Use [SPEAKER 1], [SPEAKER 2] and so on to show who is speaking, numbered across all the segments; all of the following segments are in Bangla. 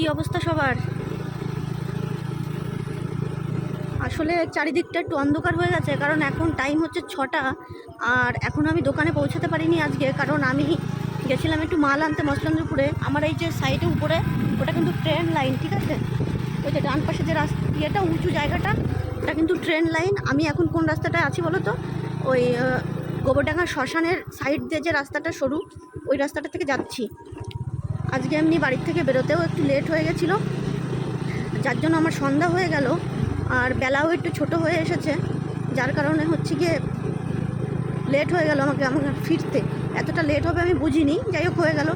[SPEAKER 1] কি অবস্থা সবার? আসলে চারিদিকটা একটু অন্ধকার হয়ে গেছে, কারণ এখন টাইম হচ্ছে ছটা, আর এখন আমি দোকানে পৌঁছাতে পারিনি আজকে, কারণ আমি গেছিলাম একটু মাল আনতে মসলান্দপুরে। আমার এই যে সাইডে উপরে, ওটা কিন্তু ট্রেন লাইন ঠিক আছে? ওই যে ডান পাশে যে রাস্তা ইয়েটা, উঁচু জায়গাটা, ওটা কিন্তু ট্রেন লাইন আমি এখন কোন রাস্তাটায় আছি বলো তো? ওই গোবরডাঙ্গা শ্মশানের সাইড দিয়ে যে রাস্তাটা সরু, ওই রাস্তাটা থেকে যাচ্ছি। আজকে এমনি বাড়ির থেকে বেরোতেও একটু লেট হয়ে গেছিল। যার জন্য আমার সন্ধ্যা হয়ে গেল আর বেলাও একটু ছোট হয়ে এসেছে। যার কারণে হচ্ছে গিয়ে লেট হয়ে গেল আমাকে আমাকে ফিরতে। এতটা লেট হবে আমি বুঝিনি যাই হোক হয়ে গেল।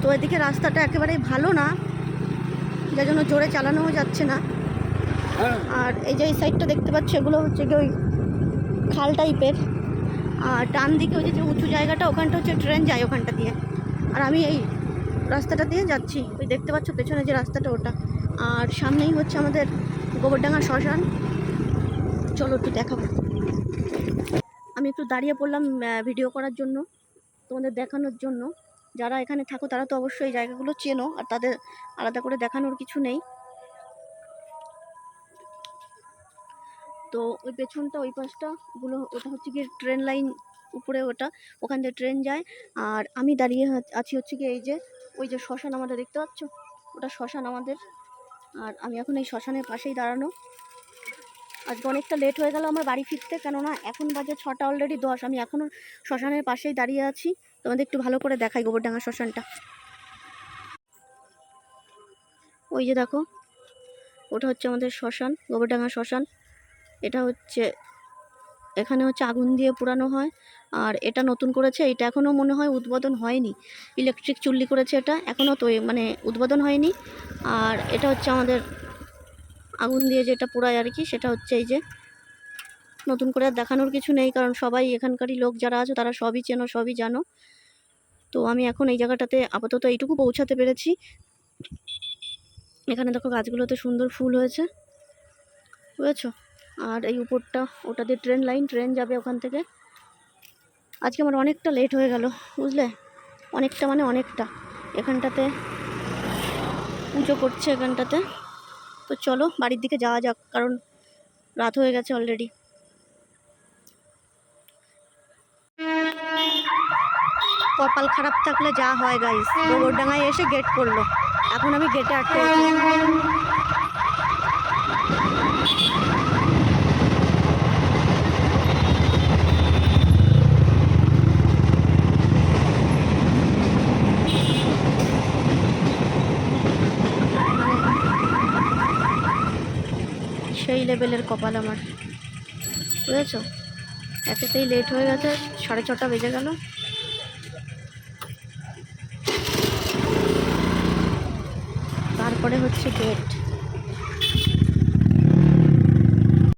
[SPEAKER 1] তো এদিকে রাস্তাটা একেবারেই ভালো না যার জন্য জোরে চালানোও যাচ্ছে না। আর এই যে এই সাইডটা দেখতে পাচ্ছি এগুলো হচ্ছে গিয়ে ওই খাল টাইপের ডান দিকে ওই যে উঁচু জায়গাটা, ওখানটা হচ্ছে ট্রেন যায় ওখানটা দিয়ে। আর আমি এই রাস্তাটা দিয়ে যাচ্ছি। ওই দেখতে পাচ্ছ পেছনে যে রাস্তাটা ওটা। আর সামনেই হচ্ছে আমাদের গোবরডাঙ্গা শ্মশান। চলো একটু দেখাবো। আমি একটু দাঁড়িয়ে পড়লাম ভিডিও করার জন্য, তোমাদের দেখানোর জন্য। যারা এখানে থাকো তারা তো অবশ্যই জায়গাগুলো চেনো, আর তাদের আলাদা করে দেখানোর কিছু নেই। তো ওই পেছনটা, ওই পাশটা ওগুলো ওটা হচ্ছে গিয়ে ট্রেন লাইন উপরে ওটা, ওখান দিয়ে ট্রেন যায়। আর আমি দাঁড়িয়ে আছি হচ্ছে গিয়ে এই যে, ওই যে শ্মশান আমাদের, দেখতে পাচ্ছ? ওটা শ্মশান আমাদের। আর আমি এখন এই শ্মশানের পাশেই দাঁড়ানো। আজকে অনেকটা লেট হয়ে গেল আমার বাড়ি ফিরতে, কেননা এখন বাজে ছটা অলরেডি দশ। আমি এখনও শ্মশানের পাশেই দাঁড়িয়ে আছি। তোমাদের একটু ভালো করে দেখাই গোবরডাঙ্গা শ্মশানটা। ওই যে দেখো, ওটা হচ্ছে আমাদের শ্মশান, গোবরডাঙ্গা শ্মশান। এটা হচ্ছে, এখানে হচ্ছে আগুন দিয়ে পোড়ানো হয়। আর এটা নতুন করেছে, এটা এখনও মনে হয় উদ্বোধন হয়নি। ইলেকট্রিক চুল্লি করেছে এটা, এখনও তো মানে উদ্বোধন হয়নি। আর এটা হচ্ছে আমাদের আগুন দিয়ে যেটা পোড়ায় আর কি, সেটা হচ্ছে এই যে, নতুন করে আর দেখানোর কিছু নেই, কারণ সবাই এখানকারই লোক যারা আছে, তারা সবই চেনো, সবই জানো। তো আমি এখন এই জায়গাটাতে আপাতত এইটুকু পৌঁছাতে পেরেছি। এখানে দেখো গাছগুলোতে সুন্দর ফুল হয়েছে। বুঝেছ? আর এই উপরটা, ওটা দিয়ে ট্রেন লাইন ট্রেন যাবে ওখান থেকে। আজকে আমার অনেকটা লেট হয়ে গেল, বুঝলে? অনেকটা মানে অনেকটা। এখানটাতে পুজো করছে এখানটাতে। তো চলো, বাড়ির দিকে যাওয়া যাক, কারণ রাত হয়ে গেছে অলরেডি কপাল খারাপ থাকলে যা হয় গাইস গোবরডাঙ্গায় এসে গেট করল। এখন আমি গেটে আটকে সেই লেভেলের কপাল আমার। বুঝেছ? একেতেই লেট হয়ে গেছে, সাড়ে ছটা বেজে গেল। তারপরে হচ্ছে গেট